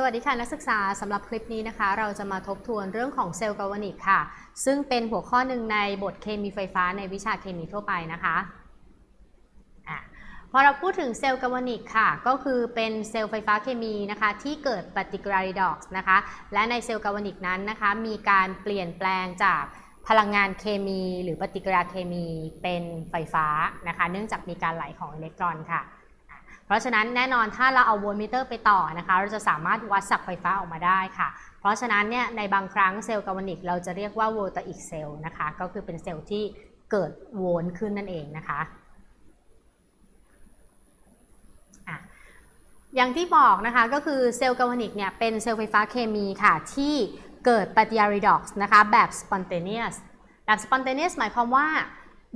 สวัสดีค่ะนักศึกษาสำหรับคลิปนี้นะคะ เราจะมาทบทวนเรื่องของเซลล์กาวนิกค่ะ ซึ่งเป็นหัวข้อหนึ่งในบทเคมีไฟฟ้าในวิชาเคมีทั่วไปนะคะอะพอเราพูดถึงเซลล์กาวนิกค่ะ ก็คือเป็นเซลล์ไฟฟ้าเคมีนะคะที่เกิดปฏิกิริยา redox นะคะ และในเซลล์กาวนิกนั้นนะคะ มีการเปลี่ยนแปลงจากพลังงานเคมี หรือปฏิกิริยาเคมีเป็นไฟฟ้านะคะ เนื่องจากมีการไหลของอิเล็กตรอนค่ะ เพราะฉะนั้นแน่นอนถ้าเราเอาโวลต์มิเตอร์ไปต่อนะคะ เราจะสามารถวัดศักไฟฟ้าออกมาได้ค่ะ เพราะฉะนั้นเนี่ยในบางครั้งเซลล์กาวนิกเราจะเรียกว่าโวลตอิกเซลล์นะคะ ก็คือเป็นเซลล์ที่เกิดโวลต์ขึ้นนั่นเองนะคะอย่างที่บอกนะคะก็คือเซลล์กาวนิกเนี่ยเป็นเซลล์ไฟฟ้าเคมีค่ะ ที่เกิดปฏิกิริยา redox นะคะแบบ spontaneous แบบ spontaneous หมายความว่า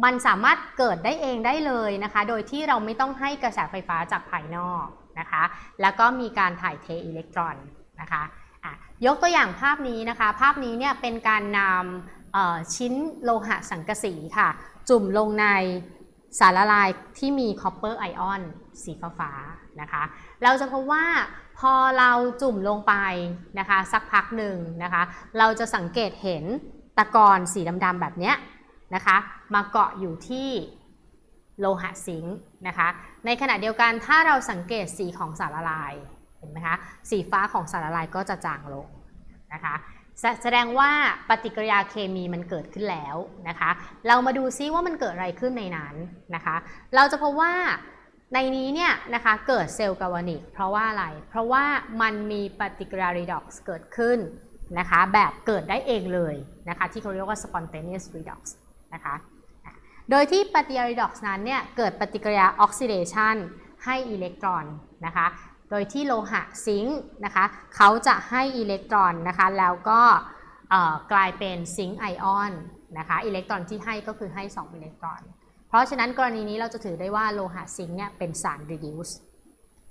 มันสามารถเกิดได้เองได้เลยนะคะ โดยที่เราไม่ต้องให้กระแสไฟฟ้าจากภายนอกนะคะ แล้วก็มีการถ่ายเทอิเล็กตรอนนะคะะยกตัวอย่างภาพนี้นะคะ ภาพนี้เนี่ยเป็นการนำชิ้นโลหะสังกะสีค่ะ จุ่มลงในสารละลายที่มีคอปเปอร์ไอออนสีฟ้านะคะ เราจะพบว่าพอเราจุ่มลงไปนะคะ สักพักหนึ่งนะคะ เราจะสังเกตเห็นตะกอนสีดำๆแบบเนี้ย นะคะ มาเกาะอยู่ที่โลหะซิงค์นะคะ ในขณะเดียวกันถ้าเราสังเกตสีของสารละลายเห็นไหมคะสีฟ้าของสารละลายก็จะจางลงนะคะแสแสดงว่าปฏิกิริยาเคมีมันเกิดขึ้นแล้วนะคะ เรามาดูซิว่ามันเกิดอะไรขึ้นในนั้นนะคะ เราจะพบว่าในนี้เนี่ยนะคะเกิดเซลล์กาวานิกเพราะว่าอะไร เพราะว่ามันมีปฏิกิริยา redox เกิดขึ้นนะคะแบบเกิดได้เองเลยนะคะที่เขาเรียกว่า spontaneous redox นะคะ โดยที่ปฏิกิริยานั้นเนี่ยเกิดปฏิกิริยาออกซิเดชันให้อิเล็กตรอนนะคะ โดยที่โลหะซิงค์นะคะเขาจะให้อิเล็กตรอนนะคะแล้วก็กลายเป็นซิงค์ไอออนนะคะอิเล็กตรอนที่ให้ก็คือให้ 2 อิเล็กตรอน เพราะฉะนั้นกรณีนี้เราจะถือได้ว่าโลหะซิงค์เนี่ยเป็นสาร reduce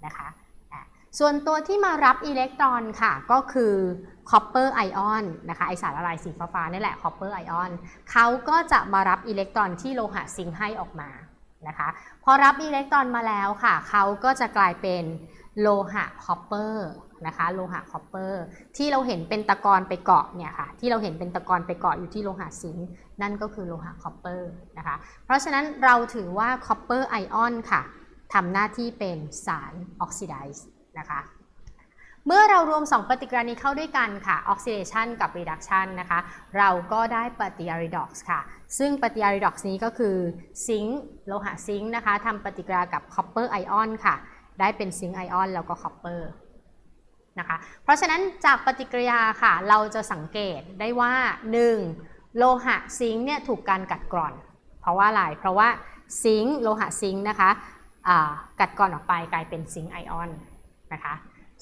นะคะส่วนตัวที่มารับอิเล็กตรอนค่ะก็คือ copper ion นะคะไอสารละลายสีฟ้าๆนี่แหละ copper ion เขาก็จะมารับอิเล็กตรอนที่โลหะซิงค์ให้ออกมานะคะพอรับอิเล็กตรอนมาแล้วค่ะ เขาก็จะกลายเป็นโลหะคอปเปอร์นะคะโลหะคอปเปอร์ที่เราเห็นเป็นตะกอนไปเกาะเนี่ยค่ะที่เราเห็นเป็นตะกอนไปเกาะอยู่ที่โลหะซิงค์นั่นก็คือโลหะคอปเปอร์นะคะเพราะฉะนั้นเราถือว่าคอปเปอร์ไอออนค่ะทำหน้าที่เป็นสารออกซิไดซ์นะคะ เมื่อเรารวม 2 ปฏิกิริยานี้เข้าด้วยกันค่ะออกซิเดชันกับ reduction นะคะ เราก็ได้ปฏิกิริยา redox ค่ะ ซึ่งปฏิกิริยา redox นี้ก็คือซิงค์โลหะซิงค์นะคะทำปฏิกิริยากับ copper ion ค่ะ ได้เป็นซิงค์ไอออนแล้วก็ copper นะคะ เพราะฉะนั้นจากปฏิกิริยาค่ะ เราจะสังเกตได้ว่า 1. โลหะซิงค์เนี่ยถูกการกัดกร่อน เพราะว่าอะไร เพราะว่าซิงค์โลหะซิงค์นะคะกัดกร่อนออกไปกลายเป็นซิงค์ไอออนนะคะ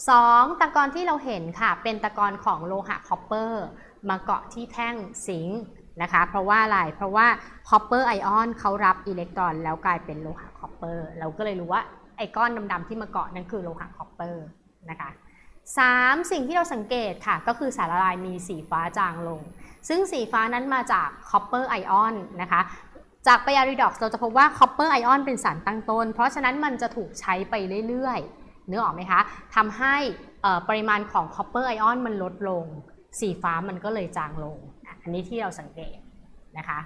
2. ตะกอนที่เราเห็นค่ะเป็นตะกอนของโลหะคอปเปอร์มาเกาะที่แท่งซิงค์นะคะเพราะว่าอะไร เพราะว่าคอปเปอร์ไอออนเขารับอิเล็กตรอน แล้วกลายเป็นโลหะคอปเปอร์เราก็เลยรู้ว่าไอ้ก้อนดำๆที่มาเกาะนั่นคือโลหะคอปเปอร์นะคะ 3. สิ่งที่เราสังเกตค่ะ ก็คือสารละลายมีสีฟ้าจางลง ซึ่งสีฟ้านั้นมาจากคอปเปอร์ไอออนนะคะจากปยาริดอกเราจะพบว่าคอปเปอร์ไอออนเป็นสารตั้งต้น เพราะฉะนั้นมันจะถูกใช้ไปเรื่อยๆ นื้อออกไหมคะทำให้ปริมาณของคอปเปอร์ไอออนมันลดลง สีฟ้ามันก็เลยจางลง อันนี้ที่เราสังเกตนะคะ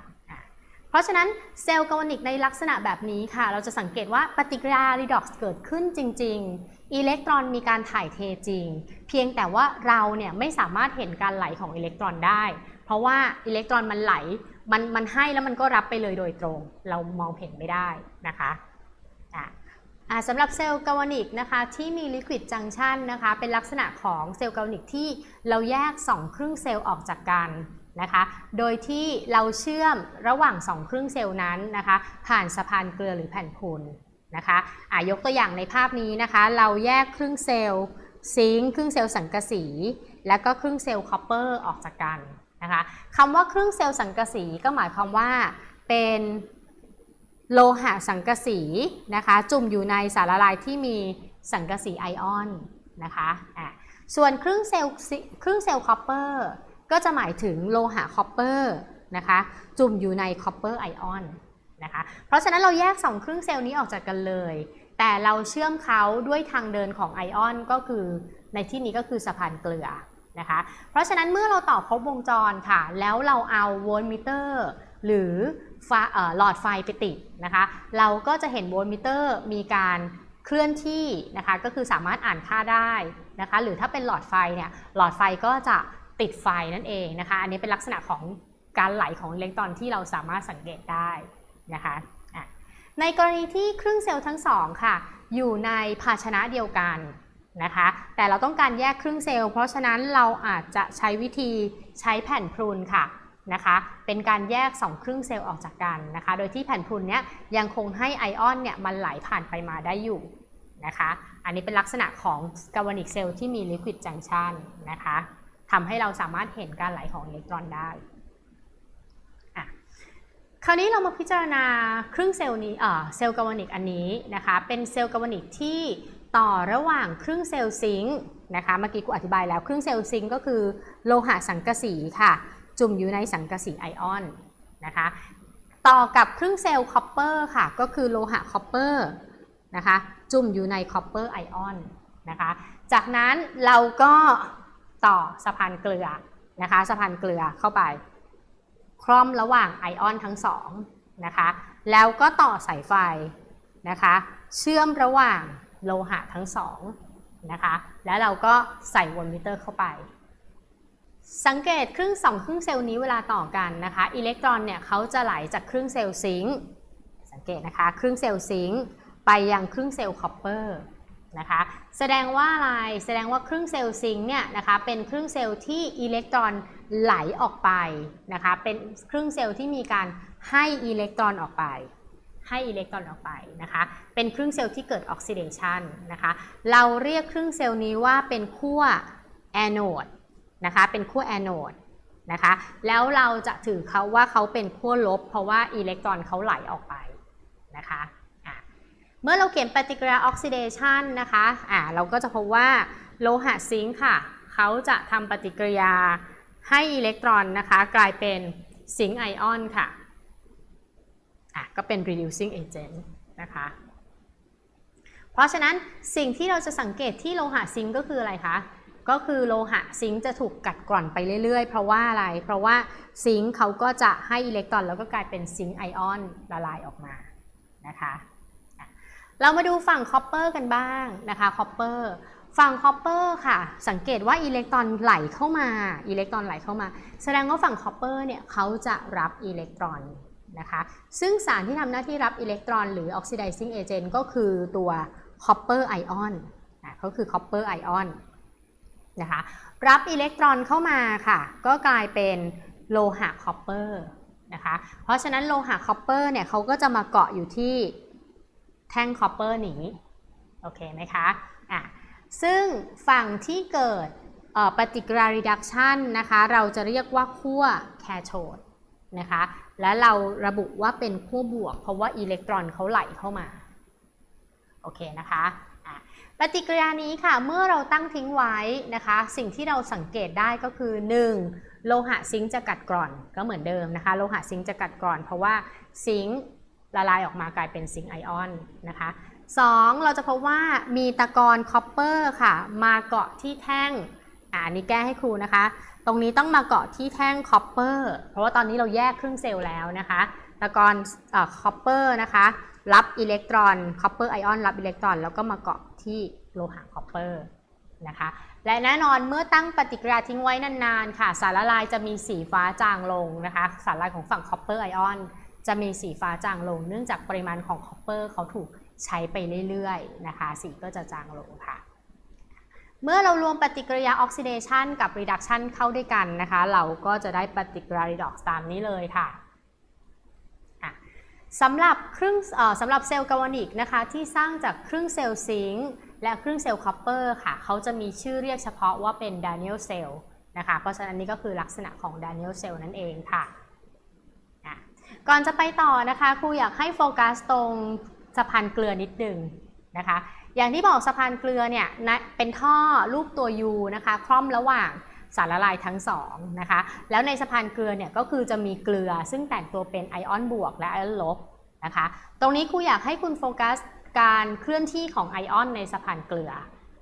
เพราะฉะนั้นเซลล์กาวนิกในลักษณะแบบนี้ค่ะ เราจะสังเกตว่าปฏิกิริยา redox เกิดขึ้นจริง ๆ อิเล็กตรอนมีการถ่ายเทจริง เพียงแต่ว่าเราเนี่ยไม่สามารถเห็นการไหลของอิเล็กตรอนได้ เพราะว่าอิเล็กตรอนมันไหลมันมันให้แล้วมันก็รับไปเลยโดยตรง เรามองเห็นไม่ได้นะคะ สำหรับเซลล์กาวนิกนะคะที่มีลิควิดจังชันนะคะเป็นลักษณะของเซลล์กาวนิกที่เราแยก 2 ครึ่งเซลล์ออกจากกันนะคะ โดยที่เราเชื่อมระหว่าง 2 ครึ่งเซลล์นั้นนะคะ ผ่านสะพานเกลือหรือแผ่นพุนนะคะะยกตัวอย่างในภาพนี้นะคะ เราแยกครึ่งเซลล์ซิงค์ครึ่งเซลล์สังกะสี และก็ครึ่งเซลล์คอปเปอร์ออกจากกันนะคะคำว่าครึ่งเซลล์สังกะสีก็หมายความว่าเป็น โลหะสังกะสีนะคะ จุ่มอยู่ในสารละลายที่มีสังกะสีไอออนนะคะะส่วนครึ่งเซลล์ครึ่งเซลล์คอปเปอร์ก็จะหมายถึงโลหะคอปเปอร์นะคะจุ่มอยู่ในคอปเปอร์ไอออนนะคะเพราะฉะนั้นเราแยก 2 ครึ่งเซลล์นี้ออกจากกันเลย แต่เราเชื่อมเขาด้วยทางเดินของไอออนก็คือในที่นี้ก็คือสะพานเกลือนะคะเพราะฉะนั้นเมื่อเราต่อครบวงจรค่ะ แล้วเราเอาโวลต์มิเตอร์ หรือไฟเอ่อ หลอดไฟไปติดนะคะ เราก็จะเห็นโวลต์มิเตอร์มีการเคลื่อนที่นะคะ ก็คือสามารถอ่านค่าได้นะคะ หรือถ้าเป็นหลอดไฟเนี่ย หลอดไฟก็จะติดไฟนั่นเองนะคะ อันนี้เป็นลักษณะของการไหลของอิเล็กตรอนที่เราสามารถสังเกตได้นะคะะในกรณีที่ครึ่งเซลล์ทั้งสองค่ะ อยู่ในภาชนะเดียวกันนะคะ แต่เราต้องการแยกครึ่งเซลล์ เพราะฉะนั้นเราอาจจะใช้วิธีใช้แผ่นพรุนค่ะ นะคะ เป็นการแยก 2 ครึ่งเซลล์ออกจากกันนะคะ โดยที่แผ่นพรุนเนี้ยยังคงให้ไอออนเนี่ยมันไหลผ่านไปมาได้อยู่นะคะ อันนี้เป็นลักษณะของกาวานิกเซลล์ที่มีลิควิดจังชันนะคะทำให้เราสามารถเห็นการไหลของอิเล็กตรอนได้คราวนี้เรามาพิจารณาครึ่งเซลล์นี้เซลล์กาวานิกอันนี้นะคะ เป็นเซลล์กาวานิกที่ต่อระหว่างครึ่งเซลล์ซิงค์นะคะ เมื่อกี้กูอธิบายแล้วครึ่งเซลล์ซิงค์ก็คือโลหะสังกะสีค่ะ จุ่มอยู่ในสังกะสีไอออนนะคะต่อกับครึ่งเซลล์คอปเปอร์ค่ะ ก็คือโลหะคอปเปอร์นะคะจุ่มอยู่ในคอปเปอร์ไอออนนะคะจากนั้นเราก็ต่อสะพานเกลือนะคะสะพานเกลือเข้าไป คล่อมระหว่างไอออนทั้งสองนะคะแล้วก็ต่อสายไฟนะคะเชื่อมระหว่างโลหะทั้งสองนะคะแล้วเราก็ใส่โวลมิเตอร์เข้าไป สังเกตครึ่งสองครึ่งเซลล์นี้เวลาต่อกันนะคะอิเล็กตรอนเนี่ยเขาจะไหลจากครึ่งเซลล์ซิงค์สังเกตนะคะครึ่งเซลล์ซิงค์ไปยังครึ่งเซลล์คอปเปอร์นะคะแสดงว่าอะไรแสดงว่าครึ่งเซลล์ซิงค์เนี่ยนะคะเป็นครึ่งเซลล์ที่อิเล็กตรอนไหลออกไปนะคะเป็นครึ่งเซลล์ที่มีการให้อิเล็กตรอนออกไปให้อิเล็กตรอนออกไปนะคะ เป็นครึ่งเซลล์ที่เกิดออกซิเดชันนะคะ เราเรียกครึ่งเซลล์นี้ว่าเป็นขั้วแอนโอด นะคะ เป็นขั้วแอนโอดนะคะ แล้วเราจะถือเขาว่าเขาเป็นขั้วลบ เพราะว่าอิเล็กตรอนเขาไหลออกไปนะคะะเมื่อเราเขียนปฏิกิริยาออกซิเดชันนะคะอะเราก็จะพบว่าโลหะซิงค์ค่ะ เขาจะทำปฏิกิริยาให้อิเล็กตรอนนะคะ กลายเป็นซิงค์ไอออนค่ะอะก็เป็น reducing agent นะคะ เพราะฉะนั้นสิ่งที่เราจะสังเกตที่โลหะซิงค์ก็คืออะไรคะ ก็คือโลหะซิงค์จะถูกกัดกร่อนไปเรื่อยๆ เพราะว่าอะไร เพราะว่าซิงค์เขาก็จะให้อิเล็กตรอนแล้วก็กลายเป็นซิงค์ไอออนละลายออกมานะคะเรามาดูฝั่งคอปเปอร์กันบ้างนะคะคอปเปอร์ฝั่งคอปเปอร์ค่ะ สังเกตว่าอิเล็กตรอนไหลเข้ามาอิเล็กตรอนไหลเข้ามา แสดงว่าฝั่งคอปเปอร์เนี่ยเขาจะรับอิเล็กตรอนนะคะ ซึ่งสารที่ทำหน้าที่รับอิเล็กตรอนหรือ oxidizing agent ก็คือตัว copper ion นก็คือ copper ion นะคะ รับอิเล็กตรอนเข้ามาค่ะ ก็กลายเป็นโลหะ copper นะคะ เพราะฉะนั้นโลหะ copper เนี่ยเขาก็จะมาเกาะอยู่ที่แท่ง copper นี้โอเคไหมคะอะซึ่งฝั่งที่เกิดปฏิกิริยา reduction นะคะ เราจะเรียกว่าขั้ว cathode นะคะ และเราระบุว่าเป็นขั้วบวก เพราะว่าอิเล็กตรอนเขาไหลเข้ามา โอเคนะคะ ปฏิกิริยานี้ค่ะเมื่อเราตั้งทิ้งไว้นะคะ สิ่งที่เราสังเกตได้ก็คือ 1. โลหะซิงค์จะกัดกร่อนก็เหมือนเดิมนะคะ โลหะซิงค์จะกัดกร่อน เพราะว่าซิงค์ละลายออกมากลายเป็นซิงค์ไอออนนะคะ 2. เราจะพบว่ามีตะกอนคอปเปอร์ค่ะมาเกาะที่แท่งอ่าอันนี้แก้ให้ครูนะคะ ตรงนี้ต้องมาเกาะที่แท่งคอปเปอร์เพราะว่าตอนนี้เราแยกครึ่งเซลล์แล้วนะคะ ตะกอนคอปเปอร์นะคะ รับอิเล็กตรอนคอปเปอร์ไอออนรับอิเล็กตรอน แล้วก็มาเกาะ ที่โลหะคอปเปอร์นะคะและแน่นอนเมื่อตั้งปฏิกิริยาทิ้งไว้นานๆค่ะ สารละลายจะมีสีฟ้าจางลงนะคะ สารละลายของฝั่งคอปเปอร์ไอออนจะมีสีฟ้าจางลง เนื่องจากปริมาณของคอปเปอร์เขาถูกใช้ไปเรื่อยๆนะคะ สีก็จะจางลงค่ะ เมื่อเรารวมปฏิกิริยาออกซิเดชันกับ reduction เข้าด้วยกันนะคะ เราก็จะได้ปฏิกิริยา redox ตามนี้เลยค่ะ สำหรับเครึ่อ่อสำหรับเซลล์กาวนิกนะคะที่สร้างจากเครึ่องเซลล์ซิงค์และเครึ่องเซลล์คอปเปอร์ค่ะเขาจะมีชื่อเรียกเฉพาะว่าเป็น Daniel cell นะคะเพราะฉะนั้นนี่ก็คือลักษณะของ Daniel cell นั่นเองค่ะก่อนจะไปต่อนะคะครูอยากให้โฟกัสตรงสะพานเกลือนิดหนึ่งนะคะอย่างที่บอกสะพานเกลือเนี่ยเป็นท่อรูปตัว U นะคะคล่อมระหว่าง สารละลายทั้งสองนะคะแล้วในสะพานเกลือเนี่ยก็คือจะมีเกลือซึ่งแต่งตัวเป็นไอออนบวกและไอออนลบนะคะตรงนี้ครูอยากให้คุณโฟกัสการเคลื่อนที่ของไอออนในสะพานเกลือ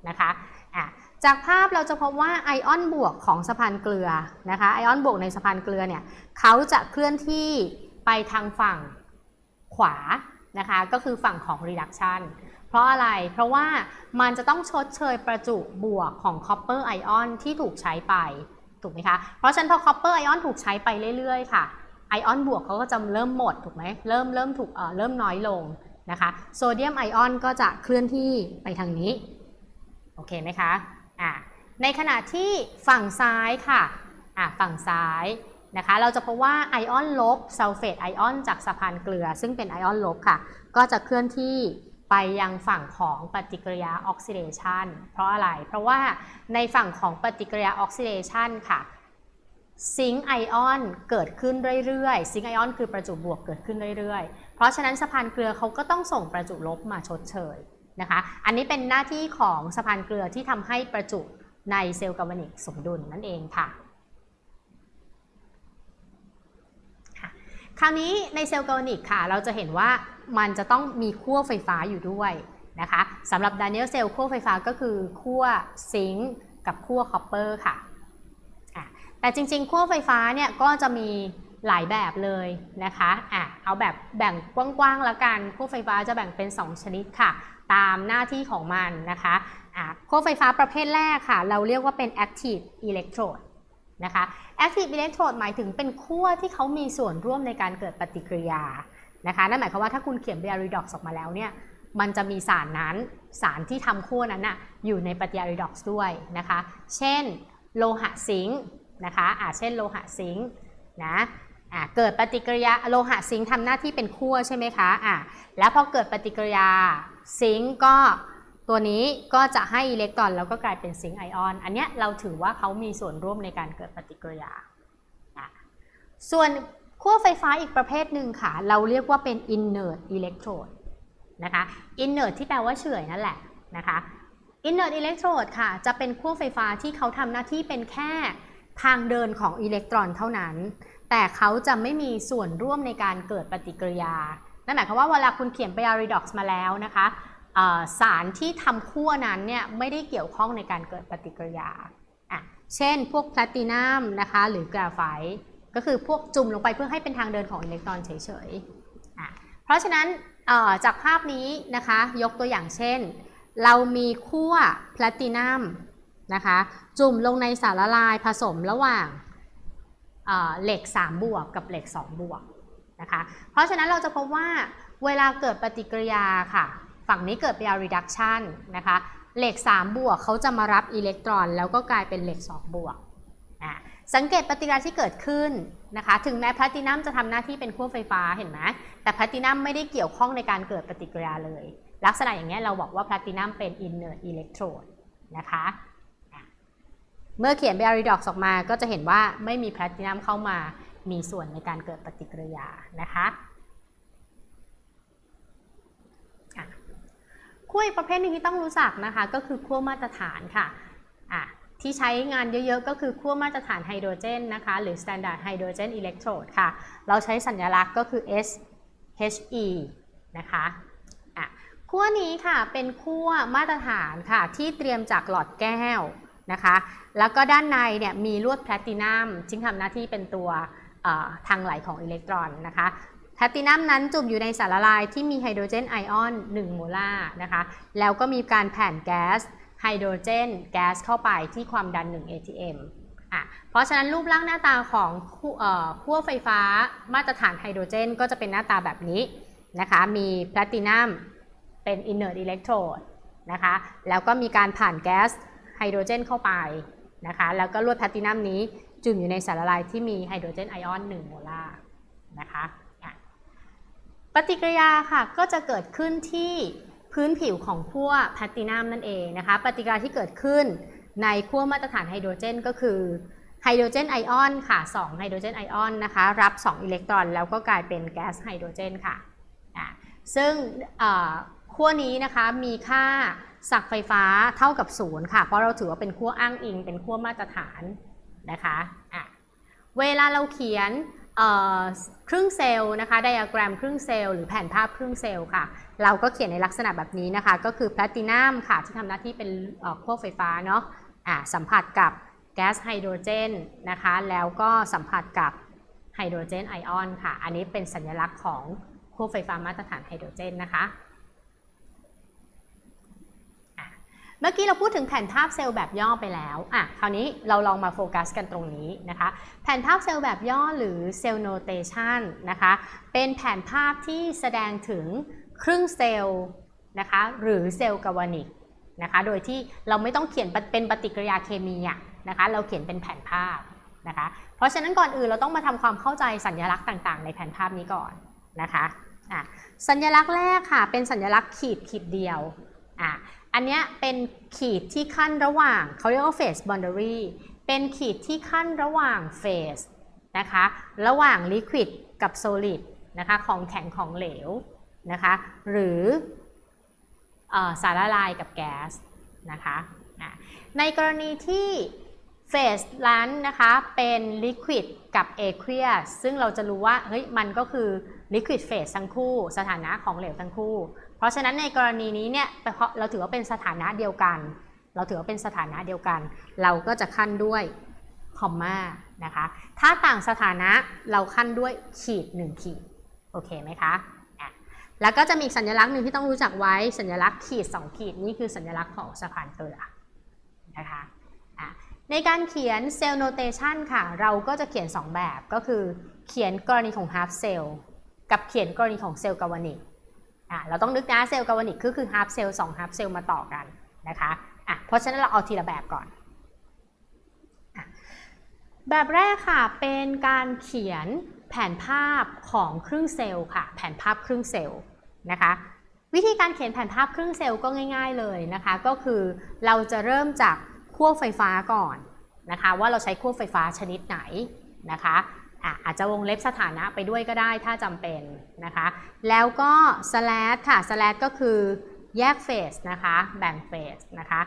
นะคะอะจากภาพเราจะพบว่าไอออนบวกของสะพานเกลือนะคะไอออนบวกในสะพานเกลือเนี่ยเขาจะเคลื่อนที่ไปทางฝั่งขวานะคะก็คือฝั่งของ reduction เพราะอะไร เพราะว่ามันจะต้องชดเชยประจุบวกของ copper ion ที่ถูกใช้ไป ถูกไหมคะ เพราะฉะนั้นพอ copper ion ถูกใช้ไปเรื่อยๆ ค่ะ ไอออนบวกเขาก็จะเริ่มหมดถูกไหม เริ่มเริ่มถูกเอ่อเริ่มน้อยลงนะคะ โซเดียมไอออนก็จะเคลื่อนที่ไปทางนี้ โอเคไหมคะ อ่า ในขณะที่ฝั่งซ้ายค่ะ อ่าฝั่งซ้ายนะคะ เราจะพบว่าไอออนลบซัลเฟตไอออนจากสะพานเกลือ ซึ่งเป็นไอออนลบค่ะ ก็จะเคลื่อนที่ ไปยังฝั่งของปฏิกิริยาออกซิเดชันเพราะอะไร เพราะว่าในฝั่งของปฏิกิริยาออกซิเดชันค่ะซิงค์ไอออนเกิดขึ้นเรื่อยๆ ซิงค์ไอออนคือประจุบวกเกิดขึ้นเรื่อยๆ เพราะฉะนั้นสะพานเกลือเขาก็ต้องส่งประจุลบมาชดเชยนะคะ อันนี้เป็นหน้าที่ของสะพานเกลือที่ทำให้ประจุในเซลล์กัลวนิกสมดุลนั่นเองค่ะ คราวนี้ในเซลล์กัลวานิกค่ะ เราจะเห็นว่ามันจะต้องมีขั้วไฟฟ้าอยู่ด้วยนะคะสำหรับดานิเอลเซลล์ขั้วไฟฟ้าก็คือขั้วซิงค์กับขั้วคอปเปอร์ค่ะ แต่จริงๆขั้วไฟฟ้าเนี่ยก็จะมีหลายแบบเลยนะคะอะเอาแบบแบ่งกว้างๆแล้วกันขั้วไฟฟ้าจะแบ่งเป็น 2 ชนิดค่ะ ตามหน้าที่ของมันนะคะอะขั้วไฟฟ้าประเภทแรกค่ะ เราเรียกว่าเป็น active electrode นะคะ active electrode หมายถึงเป็นขั้วที่เขามีส่วนร่วมในการเกิดปฏิกิริยานะคะนั่นหมายความว่าถ้าคุณเขียน Bayer redox ออกมาแล้วเนี่ยมันจะมีสารนั้นสารที่ทำขั้วนั้นน่ะอยู่ในปฏิกิริยาด้วยนะคะ เช่นโลหะซิงค์นะคะอ่าเช่นโลหะซิงค์นะเกิดปฏิกิริยาโลหะซิงค์ทำหน้าที่เป็นขั้วใช่ไหมคะอ่าแล้วพอเกิดปฏิกิริยาซิงค์ก็ ตัวนี้ก็จะให้อิเล็กตรอนแล้วก็กลายเป็นซิงค์ไอออน อันเนี้ยเราถือว่าเขามีส่วนร่วมในการเกิดปฏิกิริยา ส่วนขั้วไฟฟ้าอีกประเภทหนึ่งค่ะ เราเรียกว่าเป็น inert electrode นะคะ inert ที่แปลว่าเฉื่อยนั่นแหละนะคะ inert electrode ค่ะ จะเป็นขั้วไฟฟ้าที่เขาทำหน้าที่เป็นแค่ทางเดินของอิเล็กตรอนเท่านั้น แต่เขาจะไม่มีส่วนร่วมในการเกิดปฏิกิริยา นั่นหมายความว่าเวลาคุณเขียนไปอารีดอกซ์มาแล้วนะคะ สารที่ทำขั้วนั้นเนี่ยไม่ได้เกี่ยวข้องในการเกิดปฏิกิริยา เช่นพวกแพลตินัมนะคะหรือกราไฟต์ก็คือพวกจุ่มลงไปเพื่อให้เป็นทางเดินของอิเล็กตรอนเฉยๆ เพราะฉะนั้นจากภาพนี้นะคะยกตัวอย่างเช่น เรามีขั้วแพลตินัมนะคะจุ่มลงในสารละลายผสมระหว่างเอ่อเหล็ก 3 บวกกับเหล็ก 2 บวกนะคะเพราะฉะนั้นเราจะพบว่าเวลาเกิดปฏิกิริยาค่ะ ฝั่งนี้เกิดเป็น reduction นะคะเหล็ก 3 บวกเขาจะมารับอิเล็กตรอน แล้วก็กลายเป็นเหล็ก 2 บวกสังเกตปฏิกิริยาที่เกิดขึ้นนะคะ ถึงแม้แพลตินัมจะทำหน้าที่เป็นขั้วไฟฟ้าเห็นไหมแต่แพลตินัมไม่ได้เกี่ยวข้องในการเกิดปฏิกิริยาเลย ลักษณะอย่างนี้เราบอกว่าแพลตินัมเป็น inert electrode นะคะเมื่อเขียน Bayer redox ออกมาก็จะเห็นว่าไม่มีแพลตินัมเข้ามามีส่วนในการเกิดปฏิกิริยานะคะ ขั้วอีกประเภทหนึ่งที่ต้องรู้จักนะคะ ก็คือขั้วมาตรฐานค่ะอะที่ใช้งานเยอะๆ ก็คือขั้วมาตรฐานไฮโดรเจนนะคะ หรือ standard hydrogen electrode ค่ะ เราใช้สัญลักษณ์ก็คือ S HE นะคะอะขั้วนี้ค่ะเป็นขั้วมาตรฐานค่ะที่เตรียมจากหลอดแก้วนะคะ แล้วก็ด้านในเนี่ยมีลวดแพลตินัมซึ่งทำหน้าที่เป็นตัวทางไหลของอิเล็กตรอนนะคะ ลตินัมนั้นจุ่มอยู่ในสารละลายที่มีไฮโดรเจนไอออน1โมลาร์นะคะ แล้วก็มีการแผ่นแก๊สไฮโดรเจนแก๊สเข้าไปที่ความดัน 1 atm อะเพราะฉะนั้นรูปร่างหน้าตาของขั้วไฟฟ้ามาตรฐานไฮโดรเจน ก็จะเป็นหน้าตาแบบนี้นะคะ มีแพลตินัมเป็น inert electrode นะคะ แล้วก็มีการผ่านแก๊สไฮโดรเจนเข้าไปนะคะ แล้วก็ลวดแพลตินัมนี้จุ่มอยู่ในสารละลายที่มีไฮโดรเจนไอออน 1 โมลาร์นะคะ ปฏิกิริยาค่ะก็จะเกิดขึ้นที่พื้นผิวของขั้วแพลตินัมนั่นเองนะคะ ปฏิกิริยาที่เกิดขึ้นในขั้วมาตรฐานไฮโดรเจน ก็คือไฮโดรเจนไอออนค่ะ2ไฮโดรเจนไอออนนะคะรับ 2 อิเล็กตรอน แล้วก็กลายเป็นแก๊สไฮโดรเจนค่ะอะซึ่งขั้วนี้นะคะมีค่าศักไฟฟ้าเท่ากับศูนย์ค่ะ เพราะเราถือว่าเป็นขั้วอ้างอิง เป็นขั้วมาตรฐานนะคะอะเวลาเราเขียน ครึ่งเซลล์นะคะไดอะแกรมครึ่งเซลล์หรือแผนภาพครึ่งเซลล์ค่ะ เราก็เขียนในลักษณะแบบนี้นะคะ ก็คือแพลตินัมค่ะ ที่ทำหน้าที่เป็นขั้วไฟฟ้าเนาะอะสัมผัสกับแก๊สไฮโดรเจนนะคะ แล้วก็สัมผัสกับไฮโดรเจนไอออนค่ะ อันนี้เป็นสัญลักษณ์ของขั้วไฟฟ้ามาตรฐานไฮโดรเจนนะคะ เมื่อกี้เราพูดถึงแผนภาพเซลล์แบบย่อไปแล้วอะคราวนี้เราลองมาโฟกัสกันตรงนี้นะคะ แผนภาพเซลล์แบบย่อหรือเซลล์โนเตชันนะคะ เป็นแผนภาพที่แสดงถึงครึ่งเซลล์นะคะหรือเซลล์กาวานิกนะคะ โดยที่เราไม่ต้องเขียนเป็นปฏิกิริยาเคมีอะนะคะ เราเขียนเป็นแผนภาพนะคะ เพราะฉะนั้นก่อนอื่นเราต้องมาทำความเข้าใจสัญลักษณ์ต่างๆ ในแผนภาพนี้ก่อนนะคะอะสัญลักษณ์แรกค่ะ เป็นสัญลักษณ์ขีดขีดเดียว อันนี้เป็นขีดที่ขั้นระหว่าง เขาเรียกว่า phase boundary เป็นขีดที่ขั้นระหว่าง phase นะคะ ระหว่าง liquid กับ solid นะคะของแข็งของเหลวนะคะ หรืออสารละลายกับแก๊สนะคะอะในกรณีที่ phase นั้นนะคะเป็น liquid กับ aqueous ซึ่งเราจะรู้ว่าเฮ้ยมันก็คือ liquid phase ทั้งคู่ สถานะของเหลวทั้งคู่ เพราะฉะนั้นในกรณีนี้เนี่ยเราถือว่าเป็นสถานะเดียวกัน เราถือว่าเป็นสถานะเดียวกัน เราก็จะขั้นด้วยคอมมานะคะ ถ้าต่างสถานะเราขั้นด้วยขีด1ขีด โอเคไหมคะอะแล้วก็จะมีสัญลักษณ์หนึ่งที่ต้องรู้จักไว้ สัญลักษณ์ขีด 2 ขีด นี่คือสัญลักษณ์ของสะพานเกลือนะคะอะในการเขียนเซลล์โนเตชันค่ะ เราก็จะเขียน 2 แบบก็คือเขียนกรณีของ half cell กับเขียนกรณีของเซลล์กาวานิก อะเราต้องนึกนะเซลล์กาวานิกคือคือ half cell 2 half cell มาต่อกันนะคะอะเพราะฉะนั้นเราเอาทีละแบบก่อนอแบบแรกค่ะเป็นการเขียนแผนภาพของครึ่งเซลล์ค่ะ แผนภาพครึ่งเซลล์นะคะวิธีการเขียนแผนภาพครึ่งเซลล์ก็ง่าย ๆเลยนะคะ ก็คือเราจะเริ่มจากขั้วไฟฟ้าก่อนนะคะ ว่าเราใช้ขั้วไฟฟ้าชนิดไหนนะคะ อาจจะวงเล็บสถานะไปด้วยก็ได้ถ้าจำเป็นนะคะ แล้วก็สแลดค่ะสแลดก็คือแยกเฟสนะคะ แบ่งเฟสนะคะ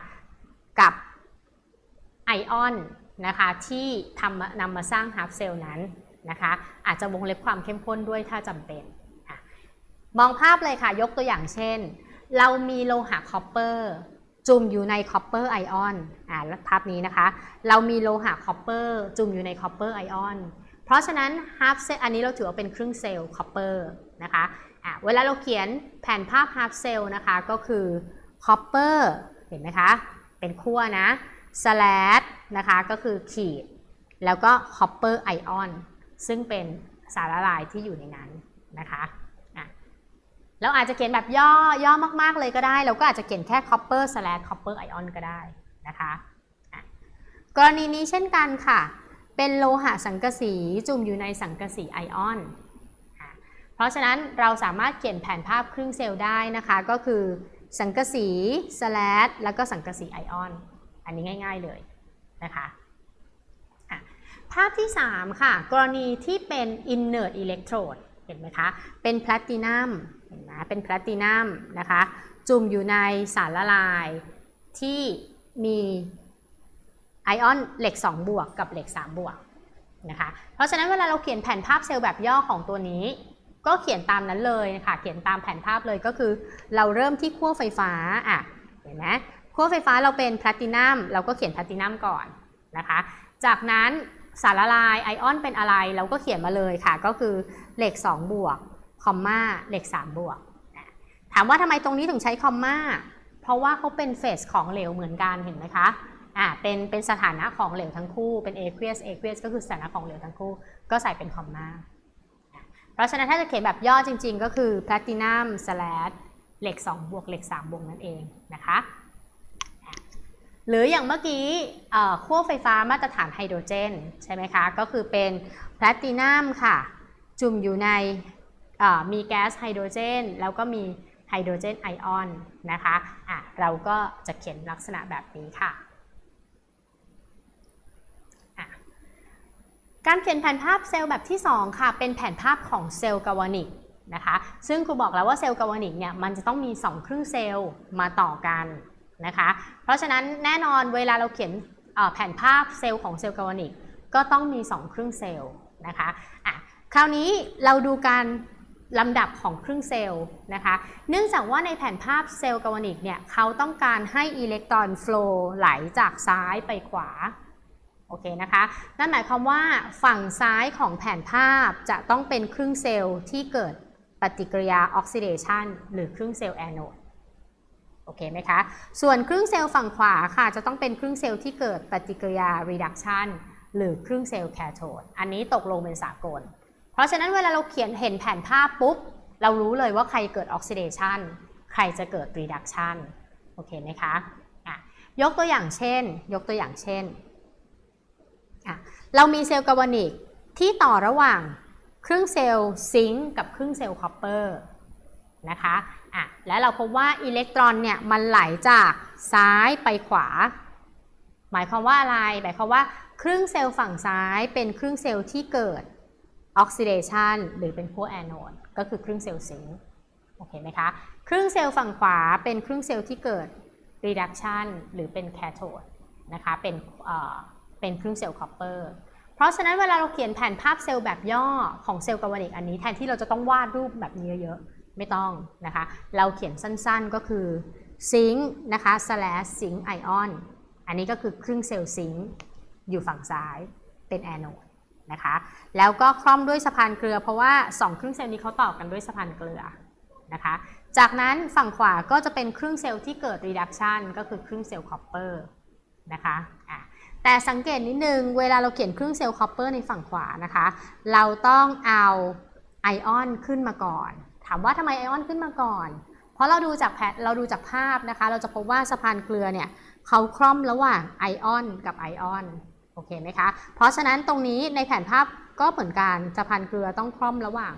กับไอออนนะคะที่ทำนำมาสร้างฮาร์ฟเซลล์นั้นนะคะ อาจจะวงเล็บความเข้มข้นด้วยถ้าจำเป็น มองภาพเลยค่ะ ยกตัวอย่างเช่น เรามีโลหะคอปเปอร์จุ่มอยู่ในคอปเปอร์ไอออนอ่าภาพนี้นะคะ เรามีโลหะคอปเปอร์จุ่มอยู่ในคอปเปอร์ไอออน เพราะฉะนั้น half cell อันนี้เราถือว่าเป็นครึ่งเซลล์คอปเปอร์นะคะะเวลาเราเขียนแผนภาพ half cell นะคะก็คือคอปเปอร์เห็นไหมคะ เป็นขั้วนะ slash นะคะก็คือขีด แล้วก็ copper ion ซึ่งเป็นสารละลายที่อยู่ในนั้นนะคะะเราอาจจะเขียนแบบย่อย่อมาก ๆ เลยก็ได้ เราก็อาจจะเขียนแค่ copper slash copper ion ก็ได้นะคะะกรณีนี้เช่นกันค่ะ เป็นโลหะสังกะสีจุ่มอยู่ในสังกะสีไอออน เพราะฉะนั้นเราสามารถเขียนแผนภาพครึ่งเซลล์ได้นะคะ ก็คือสังกะสีสแลดแล้วก็สังกะสีไอออน อันนี้ง่ายๆเลยนะคะภาพที่ 3 ค่ะ กรณีที่เป็น inert electrode เห็นไหมคะ เป็นแพลตินัมเห็นไหมเป็นแพลตินัมนะคะ จุ่มอยู่ในสารละลายที่มี ไอออนเหล็ก 2 บวกกับเหล็ก 3 บวกนะคะเพราะฉะนั้นเวลาเราเขียนแผนภาพเซลล์แบบย่อของตัวนี้ ก็เขียนตามนั้นเลยนะคะเขียนตามแผนภาพเลยก็คือ เราเริ่มที่ขั้วไฟฟ้าอะเห็นไหมขั้วไฟฟ้าเราเป็นแพลตินัมเราก็เขียนแพลตินัมก่อนนะคะจากนั้นสารละลายไอออนเป็นอะไรเราก็เขียนมาเลยค่ะ ก็คือเหล็ก 2 บวกคอมมาเหล็ก 3 บวก ถามว่าทำไมตรงนี้ถึงใช้คอมมาเพราะว่าเขาเป็นเฟสของเหลวเหมือนกันเห็นไหมคะ อ่าเป็นเป็นสถานะของเหลวทั้งคู่เป็น aqueous aqueous ก็คือสถานะของเหลวทั้งคู่ ก็ใส่เป็นคอมมาเพราะฉะนั้นถ้าจะเขียนแบบย่อจริง ๆ ก็คือ platinum slash เหล็ก 2 บวกเหล็ก3บวกนั่นเองนะคะ หรืออย่างเมื่อกี้ขั้วไฟฟ้ามาตรฐานไฮโดรเจนใช่ไหมคะ ก็คือเป็นแพลตินัมค่ะ จุ่มอยู่ในมีแก๊สไฮโดรเจน แล้วก็มีไฮโดรเจนไอออนนะคะะเราก็จะเขียนลักษณะแบบนี้ค่ะ การเขียนแผนภาพเซลล์แบบที่ 2 ค่ะ เป็นแผนภาพของเซลล์กาวานิกนะคะ ซึ่งครูบอกแล้วว่าเซลล์กาวานิกเนี่ยมันจะต้องมี 2 ครึ่งเซลล์มาต่อกันนะคะ เพราะฉะนั้นแน่นอนเวลาเราเขียนแผนภาพเซลล์ของเซลล์กาวานิกก็ต้องมี 2 ครึ่งเซลล์นะคะอะคราวนี้เราดูการลำดับของครึ่งเซลล์นะคะ เนื่องจากว่าในแผนภาพเซลล์กาวานิกเนี่ยเขาต้องการให้อิเล็กตรอนโฟลว์ไหลจากซ้ายไปขวา โอเคนะคะ นั่นหมายความว่าฝั่งซ้ายของแผนภาพจะต้องเป็นครึ่งเซลล์ที่เกิดปฏิกิริยาออกซิเดชันหรือครึ่งเซลล์แอนโอดโอเคไหมคะ ส่วนครึ่งเซลล์ฝั่งขวาค่ะจะต้องเป็นครึ่งเซลล์ที่เกิดปฏิกิริยา reduction หรือครึ่งเซลล์แคโทด อันนี้ตกลงเป็นสากล เพราะฉะนั้นเวลาเราเขียนเห็นแผนภาพปุ๊บ เรารู้เลยว่าใครเกิด oxidation ใครจะเกิด reduction โอเคไหมคะ ยกตัวอย่างเช่น ยกตัวอย่างเช่น เรามีเซลล์กาวานิกที่ต่อระหว่างครึ่งเซลล์ซิงค์กับครึ่งเซลล์คอปเปอร์นะคะอะและเราพบว่าอิเล็กตรอนเนี่ยมันไหลจากซ้ายไปขวา หมายความว่าอะไร หมายความว่าครึ่งเซลล์ฝั่งซ้ายเป็นครึ่งเซลล์ที่เกิดออกซิเดชันหรือเป็นพวกแอนโดก็คือครึ่งเซลล์ซิงค์โอเคไหมคะ ครึ่งเซลล์ฝั่งขวาเป็นครึ่งเซลล์ที่เกิด reduction หรือเป็นแคโทดนะคะ เป็น เป็นครึ่งเซลล์คอปเปอร์เพราะฉะนั้นเวลาเราเขียนแผนภาพเซลล์แบบย่อของเซลล์กาวนิกอันนี้แทนที่เราจะต้องวาดรูปแบบนี้เยอะๆไม่ต้องนะคะ เราเขียนสั้นๆก็คือซิงค์นะคะ slash ซิงค์ไอออนอันนี้ก็คือครึ่งเซลล์ซิงค์อยู่ฝั่งซ้ายเป็นแอนโดนะคะ แล้วก็คล่อมด้วยสะพานเกลือ เพราะว่า 2 ครึ่งเซลล์นี้เขาต่อกันด้วยสะพานเกลือนะคะ จากนั้นฝั่งขวาก็จะเป็นครึ่งเซลล์ที่เกิด reduction ก็คือครึ่งเซลล์คอปเปอร์นะคะอะ แต่สังเกตนิดนึง เวลาเราเขียนเครึ่องเซลล์คอปเปอร์ในฝั่งขวานะคะ เราต้องเอาไอออนขึ้นมาก่อน ถามว่าทำไมไอออนขึ้นมาก่อน เพราะเราดูจากแผนเราดูจากภาพนะคะ เราจะพบว่าสะพานเกลือเนี่ยเขาคล่อมระหว่างไอออนกับไอออนโอเคไหมคะ เพราะฉะนั้นตรงนี้ในแผนภาพก็เหมือนกันสะพานเกลือต้องคล่อมระหว่าง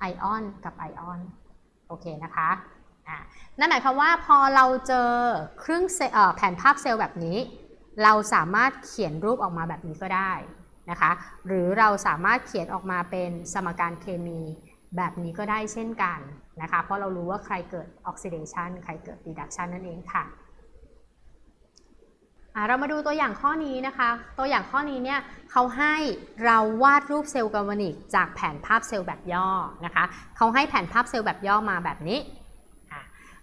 ไอออนกับไอออนโอเคนะคะอ่านั่นหมายความว่าพอเราเจอเครึ่งเซเอ่อแผนภาพเซลล์แบบนี้ เราสามารถเขียนรูปออกมาแบบนี้ก็ได้นะคะ หรือเราสามารถเขียนออกมาเป็นสมการเคมีแบบนี้ก็ได้เช่นกันนะคะ เพราะเรารู้ว่าใครเกิดออกซิเดชันใครเกิดรีดักชันนั่นเองค่ะเรามาดูตัวอย่างข้อนี้นะคะ ตัวอย่างข้อนี้เนี่ยเขาให้เราวาดรูปเซลล์กาวานิกจากแผนภาพเซลล์แบบย่อนะคะเขาให้แผนภาพเซลล์แบบย่อมาแบบนี้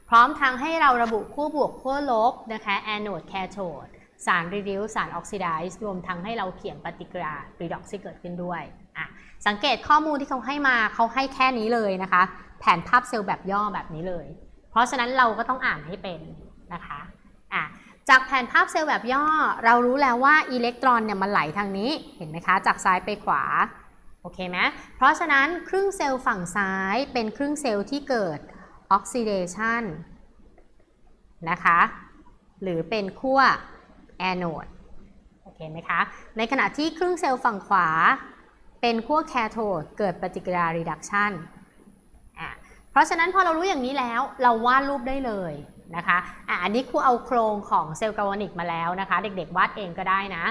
พร้อมทั้งให้เราระบุขั้วบวกขั้วลบนะคะแอนโดแคโทด สารรีดิวสารออกซิไดซ์รวมทั้งให้เราเขียนปฏิกิริยารีดอกซ์ที่เกิดขึ้นด้วยอะสังเกตข้อมูลที่เขาให้มาเขาให้แค่นี้เลยนะคะ แผนภาพเซลล์แบบย่อแบบนี้เลย เพราะฉะนั้นเราก็ต้องอ่านให้เป็นนะคะอะจากแผนภาพเซลล์แบบย่อ เรารู้แล้วว่าอิเล็กตรอนเนี่ยมันไหลทางนี้เห็นไหมคะ จากซ้ายไปขวาโอเคไหมเพราะฉะนั้นครึ่งเซลล์ฝั่งซ้ายเป็นครึ่งเซลล์ที่เกิดออกซิเดชันนะคะ หรือเป็นขั้ว แอนโดโอเคไหมคะ ในขณะที่ครึ่งเซลล์ฝั่งขวา เป็นขั้วแคโทดเกิดปฏิกิริยา reduction อะเพราะฉะนั้นพอเรารู้อย่างนี้แล้วเราวาดรูปได้เลยนะคะอะอันนี้ครูเอาโครงของเซลล์กาวานิกมาแล้วนะคะ เด็กๆวาดเองก็ได้นะ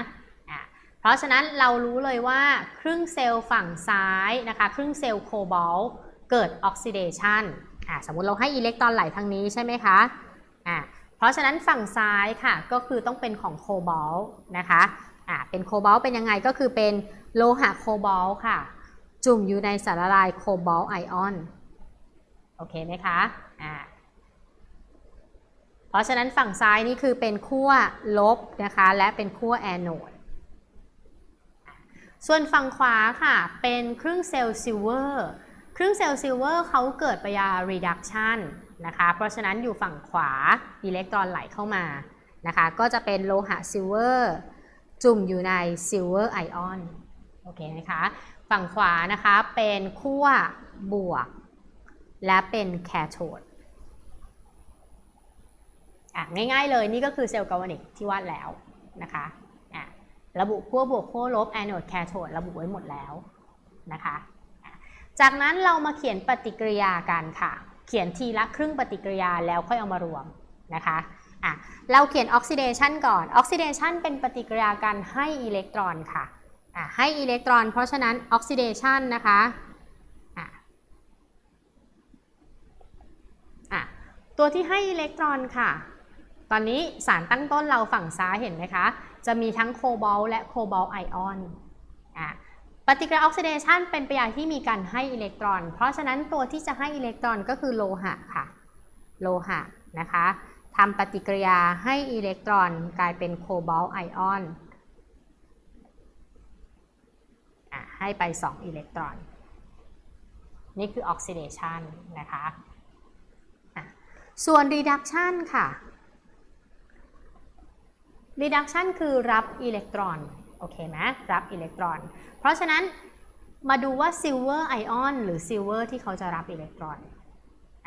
เพราะฉะนั้นเรารู้เลยว่าครึ่งเซลล์ฝั่งซ้ายนะคะ ครึ่งเซลล์โคบอลเกิดออกซิเดชันอะสมมติเราให้อิเล็กตรอนไหลทางนี้ใช่ไหมคะอะ เพราะฉะนั้นฝั่งซ้ายค่ะก็คือต้องเป็นของโคบอลนะคะอะเป็นโคบอลเป็นยังไงก็คือเป็นโลหะโคบอลค่ะ จุ่มอยู่ในสารละลายโคบอลไอออนโอเคไหมคะอ่าเพราะฉะนั้นฝั่งซ้ายนี่คือเป็นขั้วลบนะคะและเป็นขั้วแอนโดส่วนฝั่งขวาค่ะเป็นครึ่งเซลล์ซิลเวอร์ครึ่งเซลล์ซิลเวอร์เขาเกิดปฏิกิริยา reduction นะคะ เพราะฉะนั้นอยู่ฝั่งขวาอิเล็กตรอนไหลเข้ามานะคะ ก็จะเป็นโลหะซิลเวอร์จุ่มอยู่ในซิลเวอร์ไอออนโอเคไหมคะ ฝั่งขวานะคะเป็นขั้วบวก และเป็นแคโทดง่ายๆเลยนี่ก็คือเซลล์กาวานิกที่วาดแล้วนะคะะระบุขั้วบวกขั้วลบแอนโดแคโทดระบุไว้หมดแล้วนะคะอะจากนั้นเรามาเขียนปฏิกิริยากันค่ะ เขียนทีละครึ่งปฏิกิริยาแล้วค่อยเอามารวมนะคะอะเราเขียนออกซิเดชันก่อนออกซิเดชันเป็นปฏิกิริยาการให้อิเล็กตรอนค่ะอะให้อิเล็กตรอน เพราะฉะนั้นออกซิเดชันนะคะอะอะตัวที่ให้อิเล็กตรอนค่ะ ตอนนี้สารตั้งต้นเราฝั่งซ้ายเห็นไหมคะ จะมีทั้งโคบอลและโคบอลไอออนอะ ปฏิกิริยาออกซิเดชันเป็นปฏิกิริยาที่มีการให้อิเล็กตรอน เพราะฉะนั้นตัวที่จะให้อิเล็กตรอนก็คือโลหะค่ะ โลหะนะคะทำปฏิกิริยาให้อิเล็กตรอนกลายเป็นโคบอลต์ไอออนให้ไป 2 อิเล็กตรอน นี่คือออกซิเดชันนะคะะส่วน reduction ค่ะ reduction คือรับอิเล็กตรอน โอเคไหมรับอิเล็กตรอน เพราะฉะนั้นมาดูว่าซิลเวอร์ไอออนหรือซิลเวอร์ที่เขาจะรับอิเล็กตรอน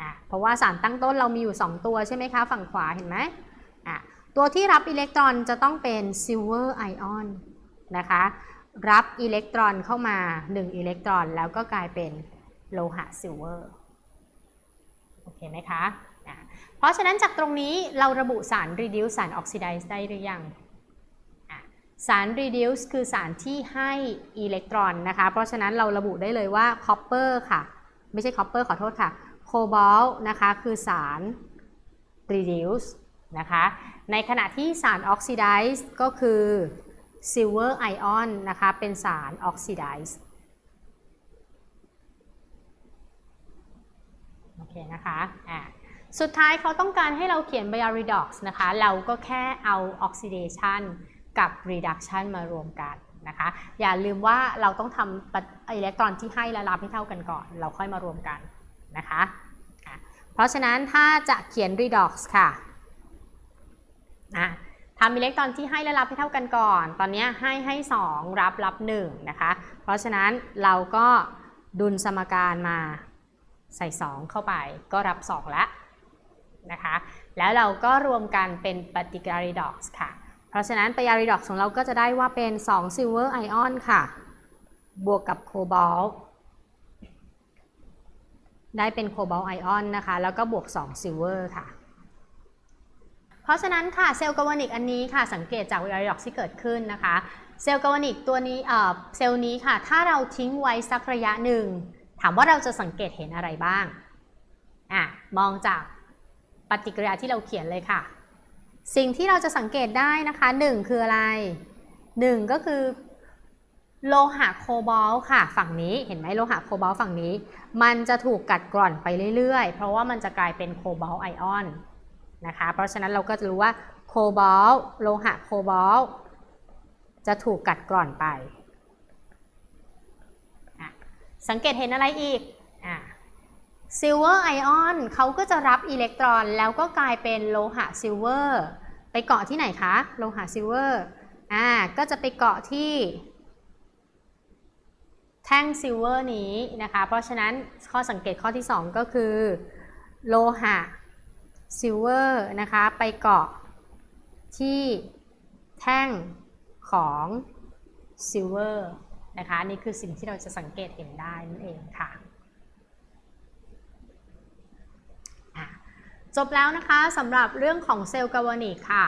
อะเพราะว่าสารตั้งต้นเรามีอยู่ 2 ตัวใช่ไหมคะ ฝั่งขวาเห็นไหมอะตัวที่รับอิเล็กตรอนจะต้องเป็นซิลเวอร์ไอออนนะคะรับอิเล็กตรอนเข้ามา 1 อิเล็กตรอน แล้วก็กลายเป็นโลหะซิลเวอร์โอเคไหมคะะเพราะฉะนั้นจากตรงนี้เราระบุสาร reduce สาร oxidize ได้หรือยัง สาร reduce คือสารที่ให้อิเล็กตรอนนะคะ เพราะฉะนั้นเราระบุได้เลยว่า copper ค่ะ ไม่ใช่ copper ขอโทษค่ะ cobalt นะคะคือสาร reduce นะคะ ในขณะที่สาร oxidize ก็คือ silver ion นะคะเป็นสาร oxidize โอเคนะคะอะสุดท้ายเขาต้องการให้เราเขียน Bioredox นะคะ เราก็แค่เอา oxidation กับ reduction มารวมกันนะคะ อย่าลืมว่าเราต้องทำอิเล็กตรอนที่ให้และรับให้เท่ากันก่อน เราค่อยมารวมกันนะคะเพราะฉะนั้นถ้าจะเขียน redox ค่ะอะทำอิเล็กตรอนที่ให้และรับให้เท่ากันก่อน ตอนนี้ให้ให้ 2 รับรับ1นะคะ เพราะฉะนั้นเราก็ดุลสมการมาใส่ 2 เข้าไปก็รับ 2 แล้วนะคะ แล้วเราก็รวมกันเป็นปฏิกิริยา redox ค่ะ เพราะฉะนั้นปฏิกิริยา redox ของเราก็จะได้ว่าเป็น2 silver ion ค่ะ บวกกับโคบอลได้เป็นโคบอลไอออนนะคะ แล้วก็บวก2 silver ค่ะ เพราะฉะนั้นค่ะเซลล์กาวานิกอันนี้ค่ะ สังเกตจากปฏิกิริยา redox ที่เกิดขึ้นนะคะ เซลล์กาวานิกตัวนี้เอ่อเซลล์นี้ค่ะ ถ้าเราทิ้งไว้สักระยะหนึ่ง ถามว่าเราจะสังเกตเห็นอะไรบ้างอะมองจากปฏิกิริยาที่เราเขียนเลยค่ะ สิ่งที่เราจะสังเกตได้นะคะ1คืออะไร1ก็คือโลหะโคบอลค่ะ ฝั่งนี้เห็นไหมโลหะโคบอลฝั่งนี้ มันจะถูกกัดกร่อนไปเรื่อยๆ เพราะว่ามันจะกลายเป็นโคบอลไอออนนะคะ เพราะฉะนั้นเราก็จะรู้ว่าโคบอลโลหะโคบอลจะถูกกัดกร่อนไป สังเกตเห็นอะไรอีก ซิลเวอร์ไอออนเขาก็จะรับอิเล็กตรอนแล้วก็กลายเป็นโลหะซิลเวอร์ไปเกาะที่ไหนคะ โลหะซิลเวอร์อ่าก็จะไปเกาะที่ แท่งซิลเวอร์นี้นะคะ เพราะฉะนั้นข้อสังเกตข้อที่ 2 ก็คือ โลหะซิลเวอร์นะคะไปเกาะที่แท่งของซิลเวอร์นะคะนี่คือสิ่งที่เราจะสังเกตเห็นได้นั่นเองค่ะ จบแล้วนะคะสำหรับเรื่องของเซลล์กาวานิกค่ะ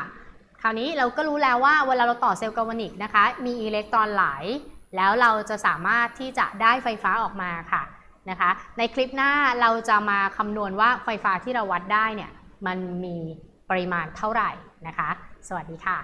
คราวนี้เราก็รู้แล้วว่าเวลาเราต่อเซลล์กาวานิกนะคะ มีอิเล็กตรอนไหล แล้วเราจะสามารถที่จะได้ไฟฟ้าออกมาค่ะนะคะ ในคลิปหน้าเราจะมาคำนวณว่าไฟฟ้าที่เราวัดได้เนี่ยมันมีปริมาณเท่าไหร่นะคะ สวัสดีค่ะ